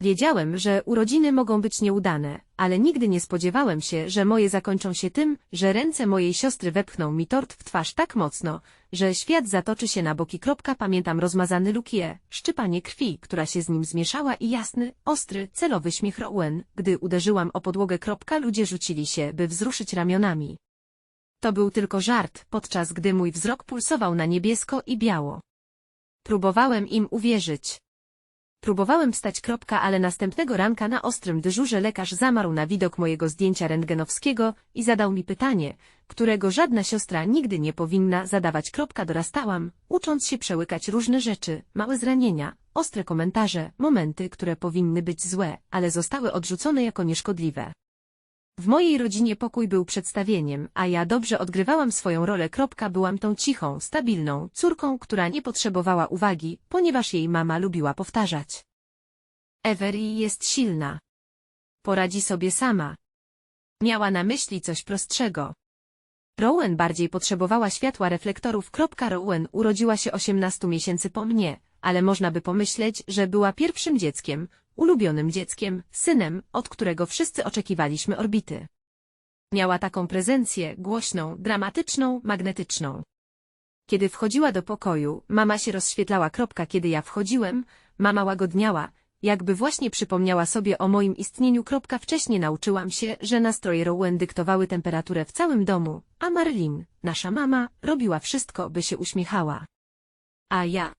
Wiedziałem, że urodziny mogą być nieudane, ale nigdy nie spodziewałem się, że moje zakończą się tym, że ręce mojej siostry wepchną mi tort w twarz tak mocno, że świat zatoczy się na boki. Pamiętam rozmazany lukie, szczypanie krwi, która się z nim zmieszała i jasny, ostry, celowy śmiech Rowen, gdy uderzyłam o podłogę. Ludzie rzucili się, by wzruszyć ramionami. To był tylko żart, podczas gdy mój wzrok pulsował na niebiesko i biało. Próbowałem im uwierzyć. Próbowałem wstać kropka, ale następnego ranka na ostrym dyżurze lekarz zamarł na widok mojego zdjęcia rentgenowskiego i zadał mi pytanie, którego żadna siostra nigdy nie powinna zadawać kropka dorastałam, ucząc się przełykać różne rzeczy, małe zranienia, ostre komentarze, momenty, które powinny być złe, ale zostały odrzucone jako nieszkodliwe. W mojej rodzinie pokój był przedstawieniem, a ja dobrze odgrywałam swoją rolę. Byłam tą cichą, stabilną córką, która nie potrzebowała uwagi, ponieważ jej mama lubiła powtarzać. Avery jest silna. Poradzi sobie sama. Miała na myśli coś prostszego. Rowan bardziej potrzebowała światła reflektorów. Rowan urodziła się 18 miesięcy po mnie, ale można by pomyśleć, że była pierwszym dzieckiem, ulubionym dzieckiem, synem, od którego wszyscy oczekiwaliśmy orbity. Miała taką prezencję, głośną, dramatyczną, magnetyczną. Kiedy wchodziła do pokoju, mama się rozświetlała. Kropka, kiedy ja wchodziłem, mama łagodniała, jakby właśnie przypomniała sobie o moim istnieniu. Kropka, wcześniej nauczyłam się, że nastroje Rowan dyktowały temperaturę w całym domu, a Marlin, nasza mama, robiła wszystko, by się uśmiechała. A ja,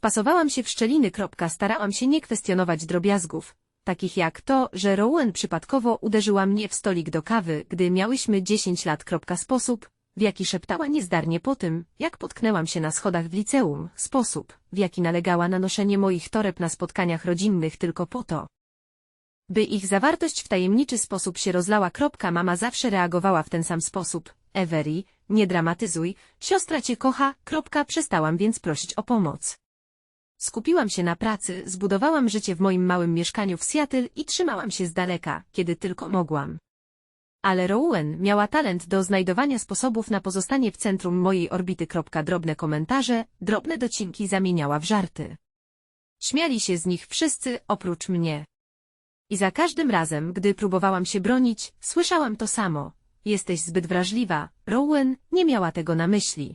Wpasowałam się w szczeliny. Starałam się nie kwestionować drobiazgów, takich jak to, że Rowan przypadkowo uderzyła mnie w stolik do kawy, gdy miałyśmy 10 lat. Sposób, w jaki szeptała niezdarnie po tym, jak potknęłam się na schodach w liceum, sposób, w jaki nalegała na noszenie moich toreb na spotkaniach rodzinnych tylko po to, by ich zawartość w tajemniczy sposób się rozlała. Mama zawsze reagowała w ten sam sposób. Every, nie dramatyzuj, siostra cię kocha, przestałam więc prosić o pomoc. Skupiłam się na pracy, zbudowałam życie w moim małym mieszkaniu w Seattle i trzymałam się z daleka, kiedy tylko mogłam. Ale Rowan miała talent do znajdowania sposobów na pozostanie w centrum mojej orbity. Drobne komentarze, drobne docinki zamieniała w żarty. Śmiali się z nich wszyscy, oprócz mnie. I za każdym razem, gdy próbowałam się bronić, słyszałam to samo. Jesteś zbyt wrażliwa, Rowan nie miała tego na myśli.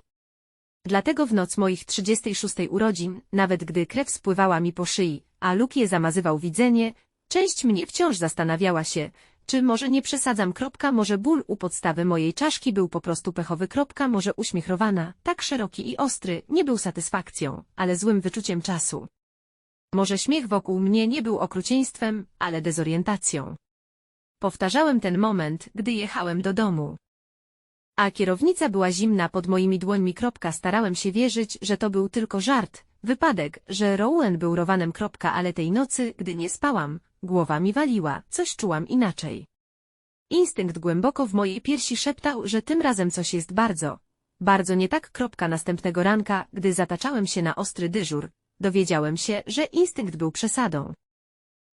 Dlatego w noc moich 36 urodzin, nawet gdy krew spływała mi po szyi, a Lukie zamazywał widzenie, część mnie wciąż zastanawiała się, czy może nie przesadzam kropka, może ból u podstawy mojej czaszki był po prostu pechowy kropka, może uśmiech Rowana, tak szeroki i ostry, nie był satysfakcją, ale złym wyczuciem czasu. Może śmiech wokół mnie nie był okrucieństwem, ale dezorientacją. Powtarzałem ten moment, gdy jechałem do domu. A kierownica była zimna pod moimi dłońmi. Kropka, starałem się wierzyć, że to był tylko żart, wypadek, że Rowan był rowanem. Kropka, ale tej nocy, gdy nie spałam, głowa mi waliła, coś czułam inaczej. Instynkt głęboko w mojej piersi szeptał, że tym razem coś jest bardzo, bardzo nie tak. Kropka następnego ranka, gdy zataczałem się na ostry dyżur, dowiedziałem się, że instynkt był przesadą.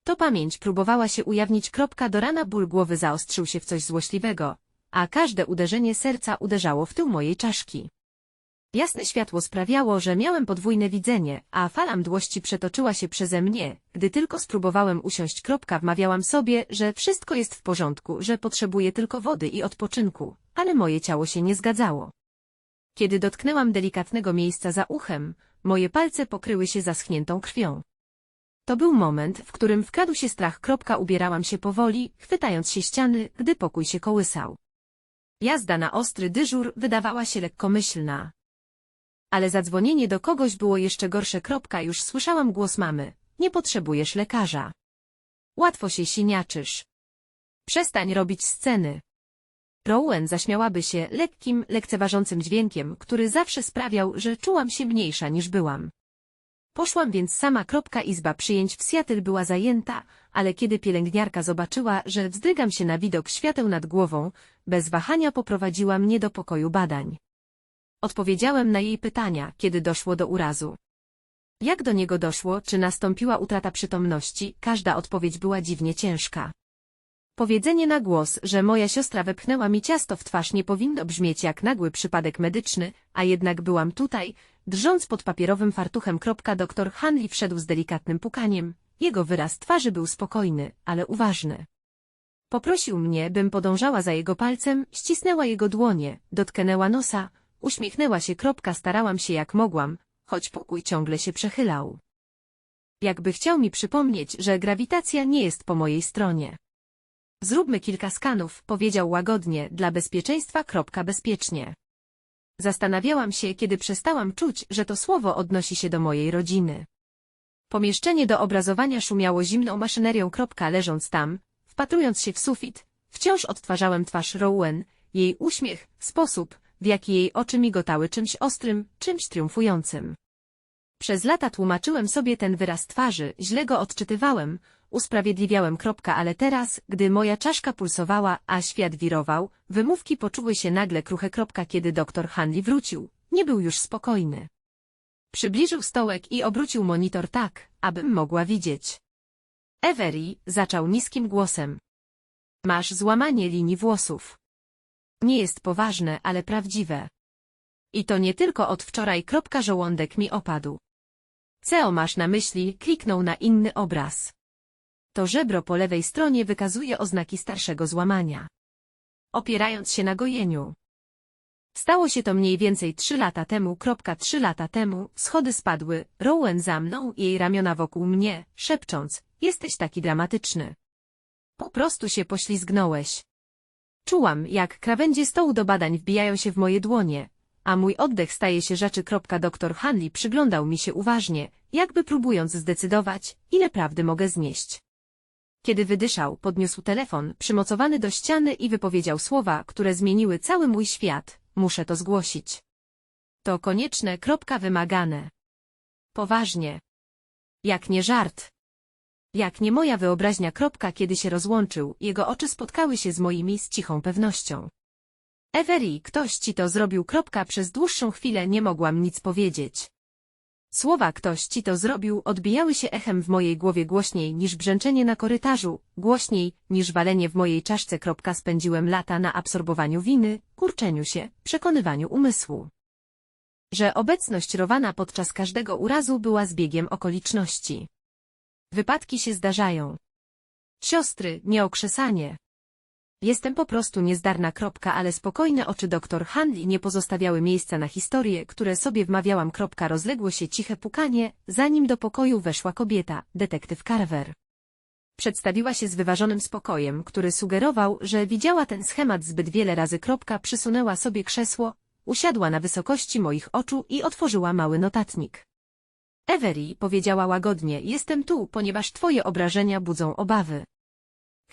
To pamięć próbowała się ujawnić. Kropka do rana ból głowy zaostrzył się w coś złośliwego, a każde uderzenie serca uderzało w tył mojej czaszki. Jasne światło sprawiało, że miałem podwójne widzenie, a fala mdłości przetoczyła się przeze mnie, gdy tylko spróbowałem usiąść. Kropka, wmawiałam sobie, że wszystko jest w porządku, że potrzebuję tylko wody i odpoczynku, ale moje ciało się nie zgadzało. Kiedy dotknęłam delikatnego miejsca za uchem, moje palce pokryły się zaschniętą krwią. To był moment, w którym wkradł się strach. Kropka, ubierałam się powoli, chwytając się ściany, gdy pokój się kołysał. Jazda na ostry dyżur wydawała się lekkomyślna. Ale zadzwonienie do kogoś było jeszcze gorsze. Kropka, już słyszałam głos mamy. Nie potrzebujesz lekarza. Łatwo się siniaczysz. Przestań robić sceny. Rowan zaśmiałaby się lekkim, lekceważącym dźwiękiem, który zawsze sprawiał, że czułam się mniejsza niż byłam. Poszłam więc sama. Izba przyjęć w Seattle była zajęta, ale kiedy pielęgniarka zobaczyła, że wzdrygam się na widok świateł nad głową, bez wahania poprowadziła mnie do pokoju badań. Odpowiedziałem na jej pytania, kiedy doszło do urazu. Jak do niego doszło, czy nastąpiła utrata przytomności, każda odpowiedź była dziwnie ciężka. Powiedzenie na głos, że moja siostra wepchnęła mi ciasto w twarz nie powinno brzmieć jak nagły przypadek medyczny, a jednak byłam tutaj, drżąc pod papierowym fartuchem. Doktor Hanley wszedł z delikatnym pukaniem, Jego wyraz twarzy był spokojny, ale uważny. Poprosił mnie, bym podążała za jego palcem, ścisnęła jego dłonie, dotknęła nosa, uśmiechnęła się starałam się jak mogłam, choć pokój ciągle się przechylał. Jakby chciał mi przypomnieć, że grawitacja nie jest po mojej stronie. Zróbmy kilka skanów, powiedział łagodnie, dla bezpieczeństwa bezpiecznie. Zastanawiałam się, kiedy przestałam czuć, że to słowo odnosi się do mojej rodziny. Pomieszczenie do obrazowania szumiało zimną maszynerią leżąc tam, wpatrując się w sufit, wciąż odtwarzałem twarz Rowen, jej uśmiech, sposób, w jaki jej oczy migotały czymś ostrym, czymś triumfującym. Przez lata tłumaczyłem sobie ten wyraz twarzy, źle go odczytywałem, usprawiedliwiałem kropka, ale teraz, gdy moja czaszka pulsowała, a świat wirował, wymówki poczuły się nagle kruche kropka, kiedy doktor Hanley wrócił. Nie był już spokojny. Przybliżył stołek i obrócił monitor tak, abym mogła widzieć. Avery zaczął niskim głosem. Masz złamanie linii włosów. Nie jest poważne, ale prawdziwe. I to nie tylko od wczoraj kropka żołądek mi opadł. Co masz na myśli, kliknął na inny obraz. To żebro po lewej stronie wykazuje oznaki starszego złamania. Opierając się na gojeniu. Stało się to mniej więcej trzy lata temu, kropka trzy lata temu, schody spadły, Rowan za mną i jej ramiona wokół mnie, szepcząc, jesteś taki dramatyczny. Po prostu się poślizgnąłeś. Czułam, jak krawędzie stołu do badań wbijają się w moje dłonie, a mój oddech staje się rzeczy. Doktor Hanley przyglądał mi się uważnie, jakby próbując zdecydować, ile prawdy mogę znieść. Kiedy wydyszał, podniósł telefon, przymocowany do ściany i wypowiedział słowa, które zmieniły cały mój świat. Muszę to zgłosić. To konieczne, kropka wymagane. Poważnie. Jak nie żart. Jak nie moja wyobraźnia, kropka kiedy się rozłączył, jego oczy spotkały się z moimi z cichą pewnością. Every, ktoś ci to zrobił, kropka przez dłuższą chwilę nie mogłam nic powiedzieć. Słowa ktoś ci to zrobił odbijały się echem w mojej głowie głośniej niż brzęczenie na korytarzu, głośniej niż walenie w mojej czaszce. Spędziłem lata na absorbowaniu winy, kurczeniu się, przekonywaniu umysłu. Że obecność Rowana podczas każdego urazu była zbiegiem okoliczności. Wypadki się zdarzają. Siostry, nie okrzesanie. Jestem po prostu niezdarna kropka, ale spokojne oczy doktor Hanley nie pozostawiały miejsca na historie, które sobie wmawiałam kropka rozległo się ciche pukanie, zanim do pokoju weszła kobieta, detektyw Carver. Przedstawiła się z wyważonym spokojem, który sugerował, że widziała ten schemat zbyt wiele razy kropka przysunęła sobie krzesło, usiadła na wysokości moich oczu i otworzyła mały notatnik. Avery powiedziała łagodnie, jestem tu, ponieważ twoje obrażenia budzą obawy.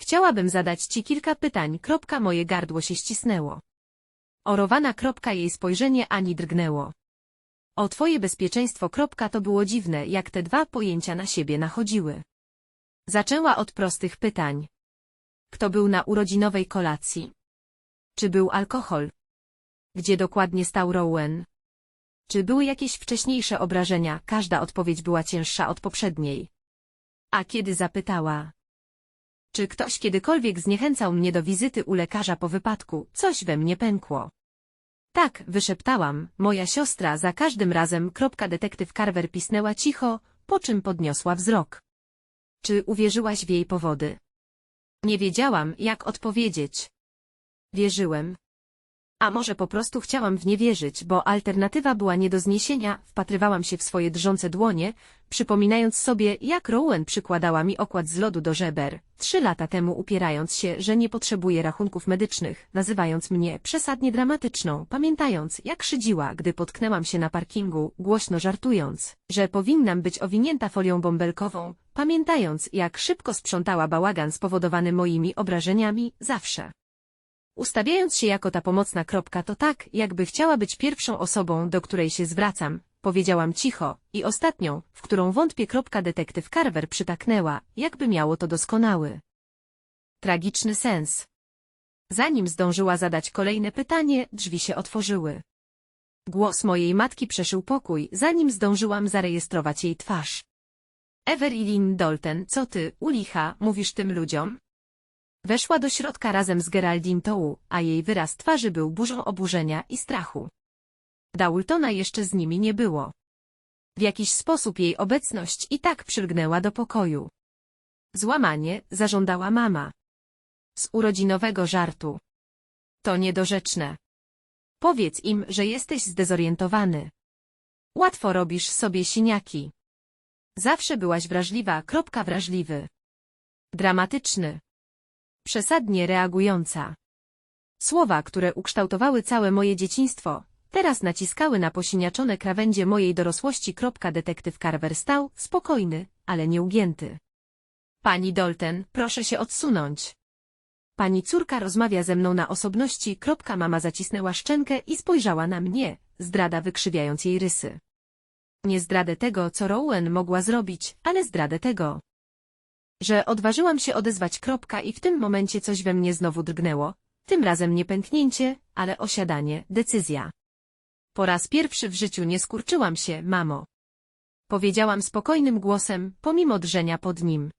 Chciałabym zadać ci kilka pytań, kropka moje gardło się ścisnęło. Orowana kropka jej spojrzenie ani drgnęło. O twoje bezpieczeństwo kropka to było dziwne, jak te dwa pojęcia na siebie nachodziły. Zaczęła od prostych pytań. Kto był na urodzinowej kolacji? Czy był alkohol? Gdzie dokładnie stał Rowan? Czy były jakieś wcześniejsze obrażenia? Każda odpowiedź była cięższa od poprzedniej. A kiedy zapytała, czy ktoś kiedykolwiek zniechęcał mnie do wizyty u lekarza po wypadku, coś we mnie pękło. Tak, wyszeptałam, moja siostra za każdym razem. Kropka detektyw Carver pisnęła cicho, po czym podniosła wzrok. Czy uwierzyłaś w jej powody? Nie wiedziałam, jak odpowiedzieć. Wierzyłem, a może po prostu chciałam w nie wierzyć, bo alternatywa była nie do zniesienia, wpatrywałam się w swoje drżące dłonie, przypominając sobie, jak Rowan przykładała mi okład z lodu do żeber, trzy lata temu upierając się, że nie potrzebuje rachunków medycznych, nazywając mnie przesadnie dramatyczną, pamiętając, jak szydziła, gdy potknęłam się na parkingu, głośno żartując, że powinnam być owinięta folią bąbelkową, pamiętając, jak szybko sprzątała bałagan spowodowany moimi obrażeniami, zawsze. Ustawiając się jako ta pomocna kropka to tak, jakby chciała być pierwszą osobą, do której się zwracam, powiedziałam cicho, i ostatnią, w którą wątpię kropka detektyw Carver przytaknęła, jakby miało to doskonały. Tragiczny sens. Zanim zdążyła zadać kolejne pytanie, drzwi się otworzyły. Głos mojej matki przeszył pokój, zanim zdążyłam zarejestrować jej twarz. Evelyn Dolten, co ty, ulicha, mówisz tym ludziom? Weszła do środka razem z Geraldine Tołu, a jej wyraz twarzy był burzą oburzenia i strachu. Daultona jeszcze z nimi nie było. W jakiś sposób jej obecność i tak przylgnęła do pokoju. Złamanie, zażądała mama. Z urodzinowego żartu. To niedorzeczne. Powiedz im, że jesteś zdezorientowany. Łatwo robisz sobie siniaki. Zawsze byłaś wrażliwa, kropka wrażliwy. Dramatyczny. Przesadnie reagująca. Słowa, które ukształtowały całe moje dzieciństwo, teraz naciskały na posiniaczone krawędzie mojej dorosłości. Detektyw Carver stał, spokojny, ale nieugięty. Pani Dolten, proszę się odsunąć. Pani córka rozmawia ze mną na osobności. Mama zacisnęła szczękę i spojrzała na mnie, zdrada wykrzywiając jej rysy. Nie zdradę tego, co Rowan mogła zrobić, ale zdradę tego, że odważyłam się odezwać kropka i w tym momencie coś we mnie znowu drgnęło, tym razem nie pęknięcie, ale osiadanie, decyzja. Po raz pierwszy w życiu nie skurczyłam się, mamo. Powiedziałam spokojnym głosem, pomimo drżenia pod nim.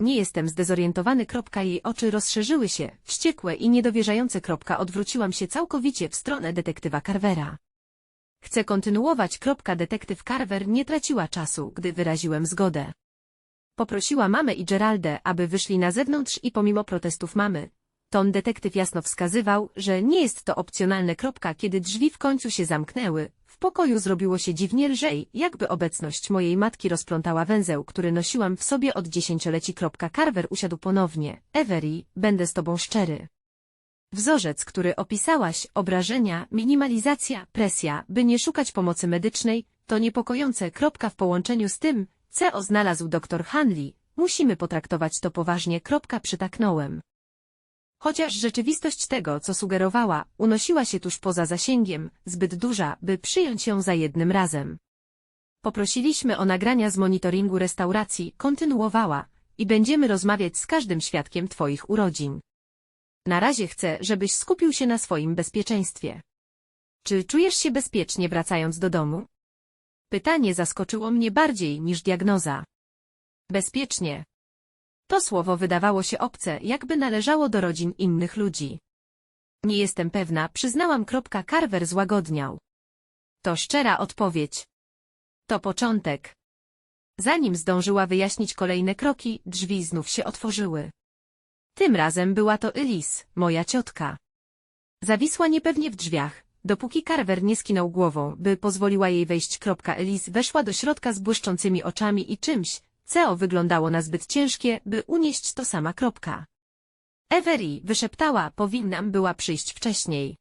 Nie jestem zdezorientowany. Kropka jej oczy rozszerzyły się, wściekłe i niedowierzające. Kropka odwróciłam się całkowicie w stronę detektywa Carvera. Chcę kontynuować. Kropka detektyw Carver nie traciła czasu, gdy wyraziłem zgodę. Poprosiła mamę i Geraldę, aby wyszli na zewnątrz i pomimo protestów mamy, ton detektyw jasno wskazywał, że nie jest to opcjonalne. Kropka, kiedy drzwi w końcu się zamknęły, w pokoju zrobiło się dziwnie lżej, jakby obecność mojej matki rozplątała węzeł, który nosiłam w sobie od dziesięcioleci. Kropka Carver usiadł ponownie. Avery, będę z tobą szczery. Wzorzec, który opisałaś, obrażenia, minimalizacja, presja, by nie szukać pomocy medycznej, to niepokojące. Kropka w połączeniu z tym, co znalazł dr Hanley, musimy potraktować to poważnie. Przytaknąłem. Chociaż rzeczywistość tego, co sugerowała, unosiła się tuż poza zasięgiem, zbyt duża, by przyjąć ją za jednym razem. Poprosiliśmy o nagrania z monitoringu restauracji, kontynuowała, i będziemy rozmawiać z każdym świadkiem Twoich urodzin. Na razie chcę, żebyś skupił się na swoim bezpieczeństwie. Czy czujesz się bezpiecznie wracając do domu? Pytanie zaskoczyło mnie bardziej niż diagnoza. Bezpiecznie. To słowo wydawało się obce, jakby należało do rodzin innych ludzi. Nie jestem pewna, przyznałam. Carver złagodniał. To szczera odpowiedź. To początek. Zanim zdążyła wyjaśnić kolejne kroki, drzwi znów się otworzyły. Tym razem była to Elis, moja ciotka. Zawisła niepewnie w drzwiach, dopóki Carver nie skinął głową, by pozwoliła jej wejść. Elis weszła do środka z błyszczącymi oczami i czymś, co wyglądało na zbyt ciężkie, by unieść to sama kropka. Avery wyszeptała, powinnam była przyjść wcześniej.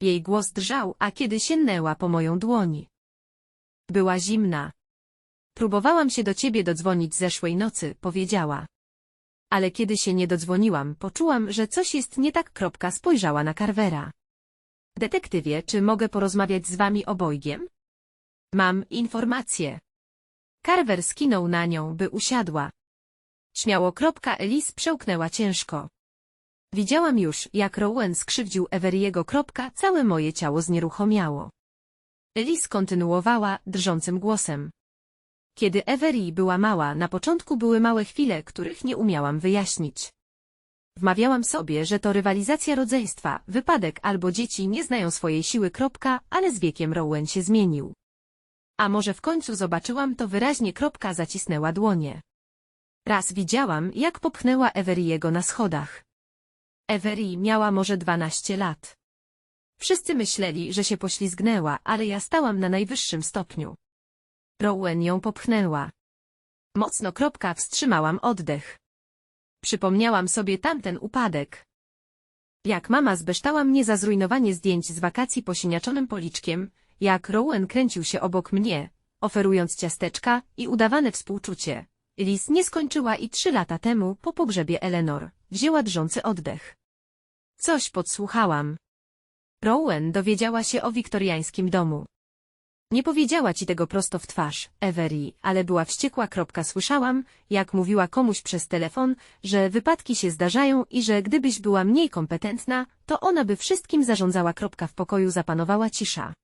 Jej głos drżał, a kiedy sięgnęła po moją dłoń. Była zimna. Próbowałam się do ciebie dodzwonić zeszłej nocy, powiedziała. Ale kiedy się nie dodzwoniłam, poczułam, że coś jest nie tak. Kropka spojrzała na Carvera. Detektywie, czy mogę porozmawiać z wami obojgiem? Mam informację. Carver skinął na nią, by usiadła. Śmiało kropka Elis przełknęła ciężko. Widziałam już, jak Rowan skrzywdził Everiego kropka, całe moje ciało znieruchomiało. Elis kontynuowała, drżącym głosem. Kiedy Every była mała, na początku były małe chwile, których nie umiałam wyjaśnić. Wmawiałam sobie, że to rywalizacja rodzeństwa, wypadek albo dzieci nie znają swojej siły. Kropka, ale z wiekiem Rowan się zmienił. A może w końcu zobaczyłam to wyraźnie. Kropka zacisnęła dłonie. Raz widziałam, jak popchnęła Everiego na schodach. Every miała może dwanaście lat. Wszyscy myśleli, że się poślizgnęła, ale ja stałam na najwyższym stopniu. Rowan ją popchnęła. Mocno kropka wstrzymałam oddech. Przypomniałam sobie tamten upadek. Jak mama zbeształa mnie za zrujnowanie zdjęć z wakacji posiniaczonym policzkiem, jak Rowan kręcił się obok mnie, oferując ciasteczka i udawane współczucie. Liz nie skończyła i trzy lata temu, po pogrzebie Eleanor, wzięła drżący oddech. Coś podsłuchałam. Rowan dowiedziała się o wiktoriańskim domu. Nie powiedziała ci tego prosto w twarz, Avery, ale była wściekła. Słyszałam, jak mówiła komuś przez telefon, że wypadki się zdarzają i że gdybyś była mniej kompetentna, to ona by wszystkim zarządzała. W pokoju zapanowała cisza.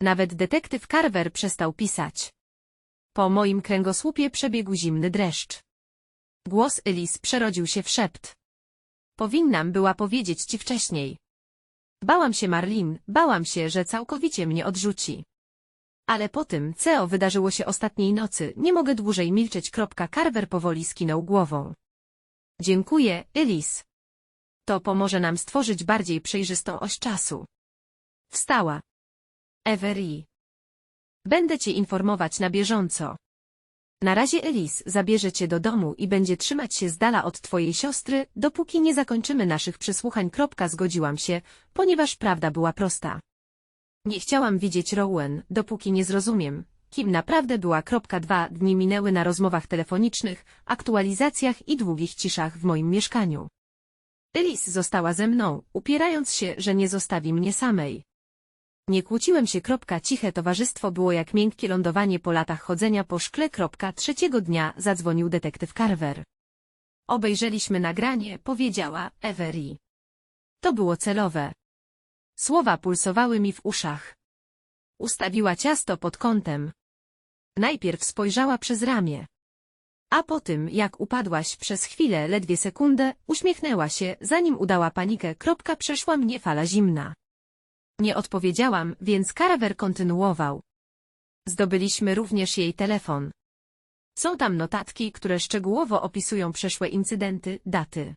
Nawet detektyw Carver przestał pisać. Po moim kręgosłupie przebiegł zimny dreszcz. Głos Elis przerodził się w szept. Powinnam była powiedzieć ci wcześniej. Bałam się Marlin, bałam się, że całkowicie mnie odrzuci. Ale po tym, co wydarzyło się ostatniej nocy, nie mogę dłużej milczeć. Carver powoli skinął głową. Dziękuję, Elis. To pomoże nam stworzyć bardziej przejrzystą oś czasu. Wstała. Avery. Będę cię informować na bieżąco. Na razie Elis zabierze cię do domu i będzie trzymać się z dala od twojej siostry, dopóki nie zakończymy naszych przesłuchań. Zgodziłam się, ponieważ prawda była prosta. Nie chciałam widzieć Rowan, dopóki nie zrozumiem, kim naprawdę była. Dwa dni minęły na rozmowach telefonicznych, aktualizacjach i długich ciszach w moim mieszkaniu. Elis została ze mną, upierając się, że nie zostawi mnie samej. Nie kłóciłem się. Ciche towarzystwo było jak miękkie lądowanie po latach chodzenia po szkle. Trzeciego dnia zadzwonił detektyw Carver. Obejrzeliśmy nagranie, powiedziała Avery. To było celowe. Słowa pulsowały mi w uszach. Ustawiła ciasto pod kątem. Najpierw spojrzała przez ramię. A po tym, jak upadłaś przez chwilę, ledwie sekundę, uśmiechnęła się, zanim udała panikę. Kropka przeszła mnie fala zimna. Nie odpowiedziałam, więc Carver kontynuował. Zdobyliśmy również jej telefon. Są tam notatki, które szczegółowo opisują przeszłe incydenty, daty,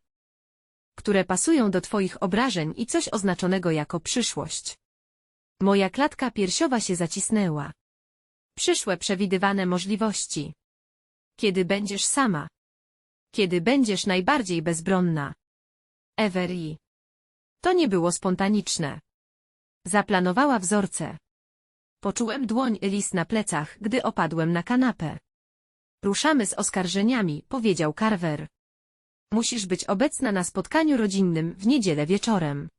które pasują do twoich obrażeń i coś oznaczonego jako przyszłość. Moja klatka piersiowa się zacisnęła. Przyszłe przewidywane możliwości. Kiedy będziesz sama. Kiedy będziesz najbardziej bezbronna. Avery. To nie było spontaniczne. Zaplanowała wzorce. Poczułem dłoń Elis na plecach, gdy opadłem na kanapę. Ruszamy z oskarżeniami, powiedział Carver. Musisz być obecna na spotkaniu rodzinnym w niedzielę wieczorem.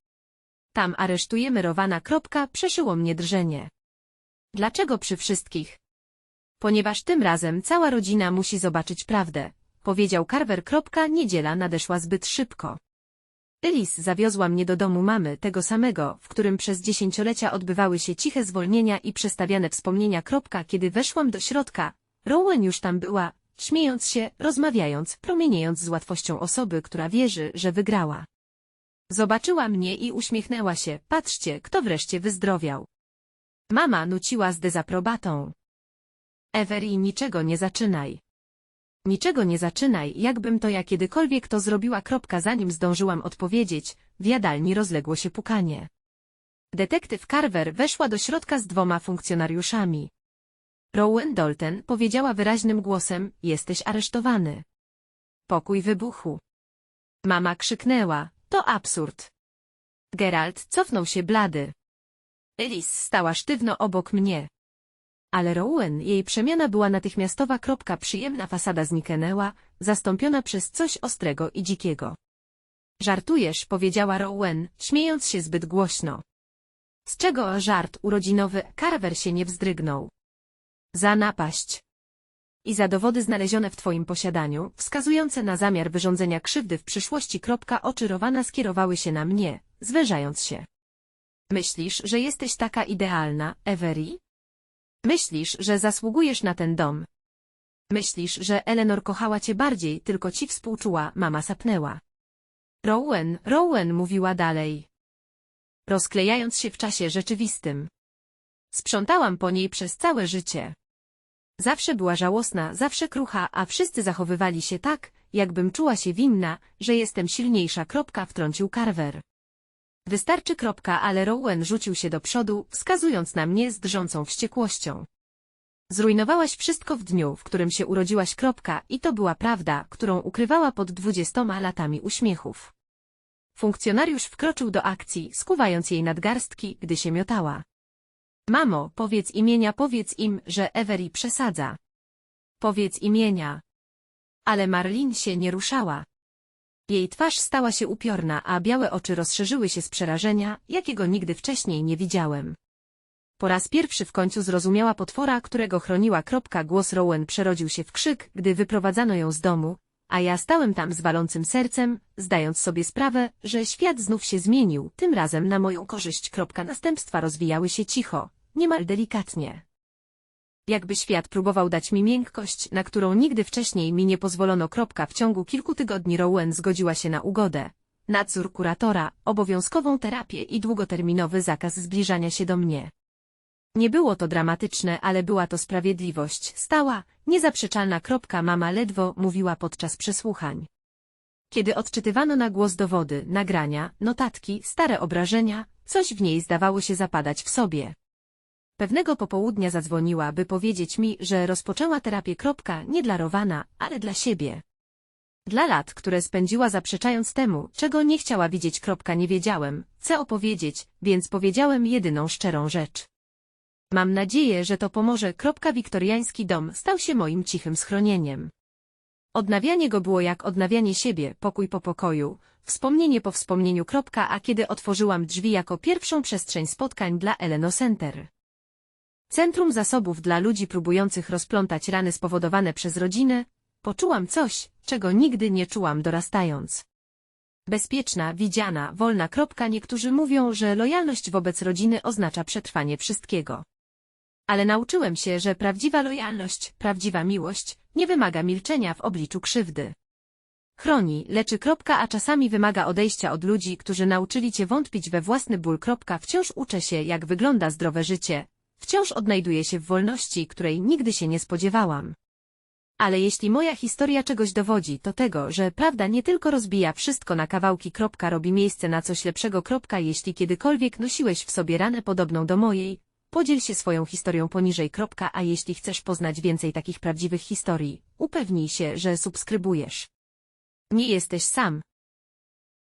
Tam aresztujemy Rowana. Przeszyło mnie drżenie. Dlaczego przy wszystkich? Ponieważ tym razem cała rodzina musi zobaczyć prawdę, powiedział Carver. Niedziela nadeszła zbyt szybko. Elis zawiozła mnie do domu mamy, tego samego, w którym przez dziesięciolecia odbywały się ciche zwolnienia i przestawiane wspomnienia. Kiedy weszłam do środka, Rowan już tam była, śmiejąc się, rozmawiając, promieniejąc z łatwością osoby, która wierzy, że wygrała. Zobaczyła mnie i uśmiechnęła się, patrzcie, kto wreszcie wyzdrowiał. Mama nuciła z dezaprobatą. Avery, niczego nie zaczynaj. Niczego nie zaczynaj, jakbym to ja kiedykolwiek to zrobiła. Kropka, zanim zdążyłam odpowiedzieć, w jadalni rozległo się pukanie. Detektyw Carver weszła do środka z dwoma funkcjonariuszami. Rowan Dalton powiedziała wyraźnym głosem, jesteś aresztowany. Pokój wybuchł. Mama krzyknęła, to absurd. Geralt cofnął się blady. Elis stała sztywno obok mnie. Ale Rowan, jej przemiana była natychmiastowa. Kropka, przyjemna fasada zniknęła, zastąpiona przez coś ostrego i dzikiego. Żartujesz, powiedziała Rowan, śmiejąc się zbyt głośno. Z czego żart urodzinowy, Carver się nie wzdrygnął. Za napaść. I za dowody znalezione w twoim posiadaniu, wskazujące na zamiar wyrządzenia krzywdy w przyszłości. Oczy Rowana skierowały się na mnie, zwężając się. Myślisz, że jesteś taka idealna, Avery? Myślisz, że zasługujesz na ten dom. Myślisz, że Eleanor kochała cię bardziej, tylko ci współczuła, mama sapnęła. Rowan, Rowan mówiła dalej. Rozklejając się w czasie rzeczywistym. Sprzątałam po niej przez całe życie. Zawsze była żałosna, zawsze krucha, a wszyscy zachowywali się tak, jakbym czuła się winna, że jestem silniejsza. Kropka wtrącił Carver. Wystarczy kropka, ale Rowan rzucił się do przodu, wskazując na mnie z drżącą wściekłością. Zrujnowałaś wszystko w dniu, w którym się urodziłaś kropka i to była prawda, którą ukrywała pod dwudziestoma latami uśmiechów. Funkcjonariusz wkroczył do akcji, skuwając jej nadgarstki, gdy się miotała. Mamo, powiedz imienia, powiedz im, że Avery przesadza. Powiedz imienia. Ale Marlin się nie ruszała. Jej twarz stała się upiorna, a białe oczy rozszerzyły się z przerażenia, jakiego nigdy wcześniej nie widziałem. Po raz pierwszy w końcu zrozumiała potwora, którego chroniła kropka. Głos Rowan przerodził się w krzyk, gdy wyprowadzano ją z domu, a ja stałem tam z walącym sercem, zdając sobie sprawę, że świat znów się zmienił, tym razem na moją korzyść. Kropka następstwa rozwijały się cicho, niemal delikatnie. Jakby świat próbował dać mi miękkość, na którą nigdy wcześniej mi nie pozwolono. Kropka w ciągu kilku tygodni Rowan zgodziła się na ugodę. Nadzór kuratora, obowiązkową terapię i długoterminowy zakaz zbliżania się do mnie. Nie było to dramatyczne, ale była to sprawiedliwość. Stała, niezaprzeczalna kropka mama ledwo mówiła podczas przesłuchań. Kiedy odczytywano na głos dowody, nagrania, notatki, stare obrażenia, coś w niej zdawało się zapadać w sobie. Pewnego popołudnia zadzwoniła, by powiedzieć mi, że rozpoczęła terapię kropka nie dla Rowana, ale dla siebie. Dla lat, które spędziła zaprzeczając temu, czego nie chciała widzieć kropka nie wiedziałem, co opowiedzieć, więc powiedziałem jedyną szczerą rzecz. Mam nadzieję, że to pomoże. Kropka wiktoriański dom stał się moim cichym schronieniem. Odnawianie go było jak odnawianie siebie, pokój po pokoju, wspomnienie po wspomnieniu. Kropka, a kiedy otworzyłam drzwi jako pierwszą przestrzeń spotkań dla Eleno Center. Centrum zasobów dla ludzi próbujących rozplątać rany spowodowane przez rodzinę, poczułam coś, czego nigdy nie czułam dorastając. Bezpieczna, widziana, wolna. Kropka. Niektórzy mówią, że lojalność wobec rodziny oznacza przetrwanie wszystkiego. Ale nauczyłem się, że prawdziwa lojalność, prawdziwa miłość, nie wymaga milczenia w obliczu krzywdy. Chroni, leczy. Kropka, a czasami wymaga odejścia od ludzi, którzy nauczyli cię wątpić we własny ból. Kropka, wciąż uczę się, jak wygląda zdrowe życie. Wciąż odnajduję się w wolności, której nigdy się nie spodziewałam. Ale jeśli moja historia czegoś dowodzi, to tego, że prawda nie tylko rozbija wszystko na kawałki. Kropka, robi miejsce na coś lepszego. Kropka, jeśli kiedykolwiek nosiłeś w sobie ranę podobną do mojej, podziel się swoją historią poniżej. Kropka, a jeśli chcesz poznać więcej takich prawdziwych historii, upewnij się, że subskrybujesz. Nie jesteś sam.